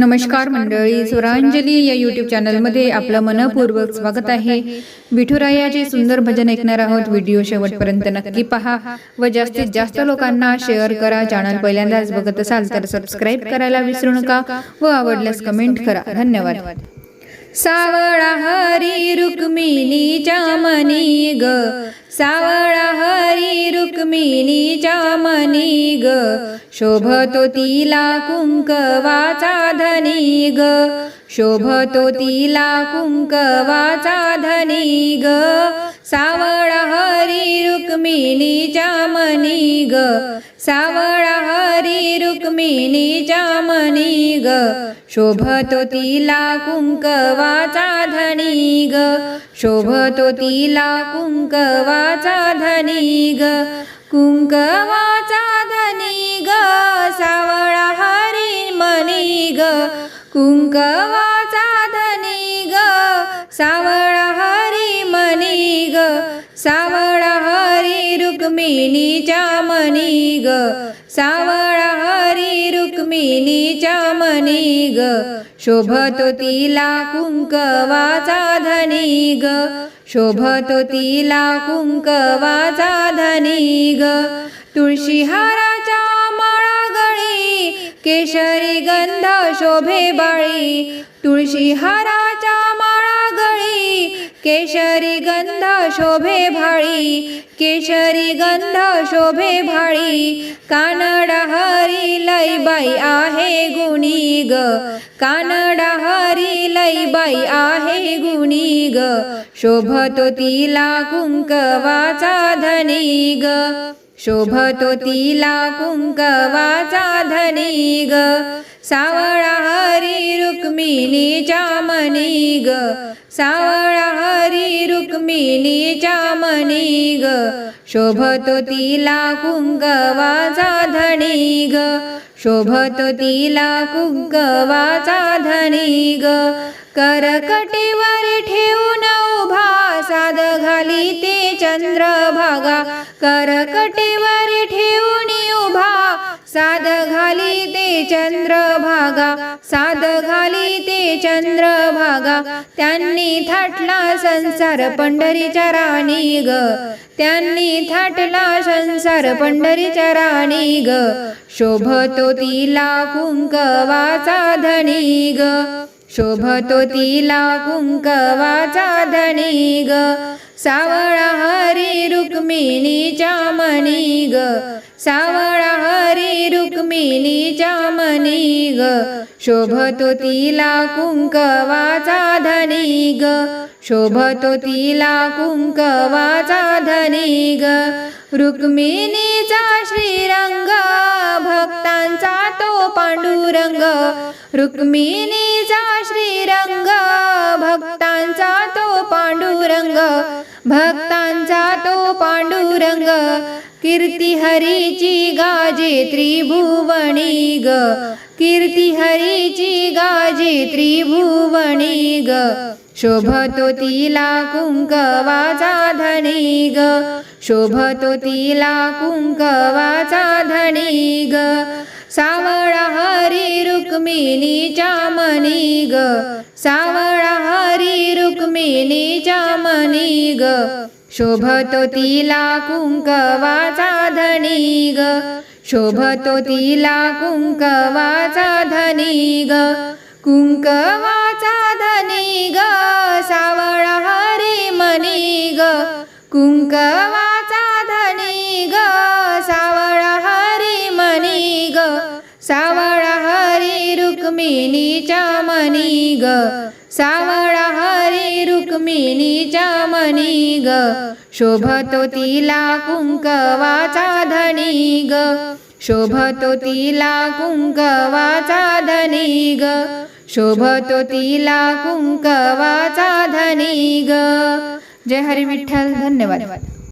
नमस्कार मंडळी स्वरांजली या युट्यूब चॅनलमध्ये आपलं मनपूर्वक स्वागत आहे. विठुरायाचे सुंदर भजन ऐकणार आहोत व्हिडिओ शेवटपर्यंत नक्की पहा व जास्तीत जास्त लोकांना शेअर करा. चॅनल पहिल्यांदाच बघत असाल तर सबस्क्राईब करायला विसरू नका व आवडल्यास कमेंट करा. धन्यवाद. सावळा हरी रुक्मिणीच्या मनी ग सावळा हरी रुक्मिणीच्या मनी ग. शोभतो तिला कुंकवाचा धनी ग. शोभतो तिला कुंकवाचा धनी ग. सावळा हरी रुक्मिणीच्या मनी ग. सावळा रुक्मिणीच्या मनी ग. शोभतो तिला कुंकवाचा धनी ग. शोभतो तिला कुंकवाचा धनी ग. कुंकवाचा धनी ग. सावळा हरी मनी ग. कुंकवाचा धनी ग. सावळा हरी मनी ग. सावळा रुक्मिणीच्या मनी ग. सावळा हरी रुक्मिणीच्या मनी ग. शोभतो तिला कुंकवाचा धनी ग. शोभतो तिला कुंकवाचा धनी ग. तुळशीहाराच्या माळा गळी केशरी गंध शोभे बाळी. तुळशीहारा केशरी गंध शोभे भाळी केशरी गंध शोभे भाळी कानड हरी लईबाई आहे गुणी ग कानड हरी लईबाई आहे गुणी ग शोभतो तिला कुंकवाचा धनी ग शोभतो तिला कुंकवाचा धनी ग सावळा हरी रुक्मिणीच्या मनी ग. सावळा हरी रुक्मिणीच्या मनी ग. शोभतो तिला कुंकवाचा धणी ग. शोभतो तिला कुंकवाचा धणी ग. करकटीवर ठेवून उभा साध घाली ते चंद्रभागा. करकटीवर घाली ते चंद्रभागा साध घाली ते चंद्रभागा. त्यांनी थाटला संसार पंढरीच्या राणी ग. त्यांनी थाटला संसार पंढरीच्या राणी ग. शोभतो तिला कुंकवाचा धनी ग. शोभतो तिला कुंकवाचा धनी ग. सावळा हरी रुक्मिणीच्या मनी ग. सावळा हरी रुक्मिणीच्या मनी ग. शोभतो तिला कुंकवाचा धनी ग. शोभतो तिला कुंकवाचा धनी ग. रुक्मिणीचा श्रीरंग भक्तांचा तो पांडुरंग. रुक्मिणीचा श्रीरंग भक्तांचा तो पांडुरंग. भक्तांचा तो पांडुरंग कीर्ती हरीची गाजे त्रिभुवणी ग. कीर्ती हरीची गाजे त्रिभुवणी ग. शोभतो तिला कुंकवाचा धनी ग. शोभतो तिला कुंकवाचा धनी ग. सावळा हरी रुक्मिणीच्या मनी ग. सावळा मेलीच्या मनी ग. शोभतो तिला कुंकवाचा धनी ग. शोभतो तिला कुंकवाचा धनी ग. कुंकवाचा धनी ग. सावळा हरी मनी ग. कुंकवाचा धनी ग. सावळा हरी मनी ग. सावळा हरी रुक्मिणीच्या मनी ग. सावळ हरी रुक्मिणीच्या मनी ग. शोभतो तिला कुंकवाचा धनी ग. शोभतो तिला कुंकवाचा धनी ग. शोभतो तिला कुंकवाचा धनी ग. जय हरी विठ्ठल. धन्यवाद.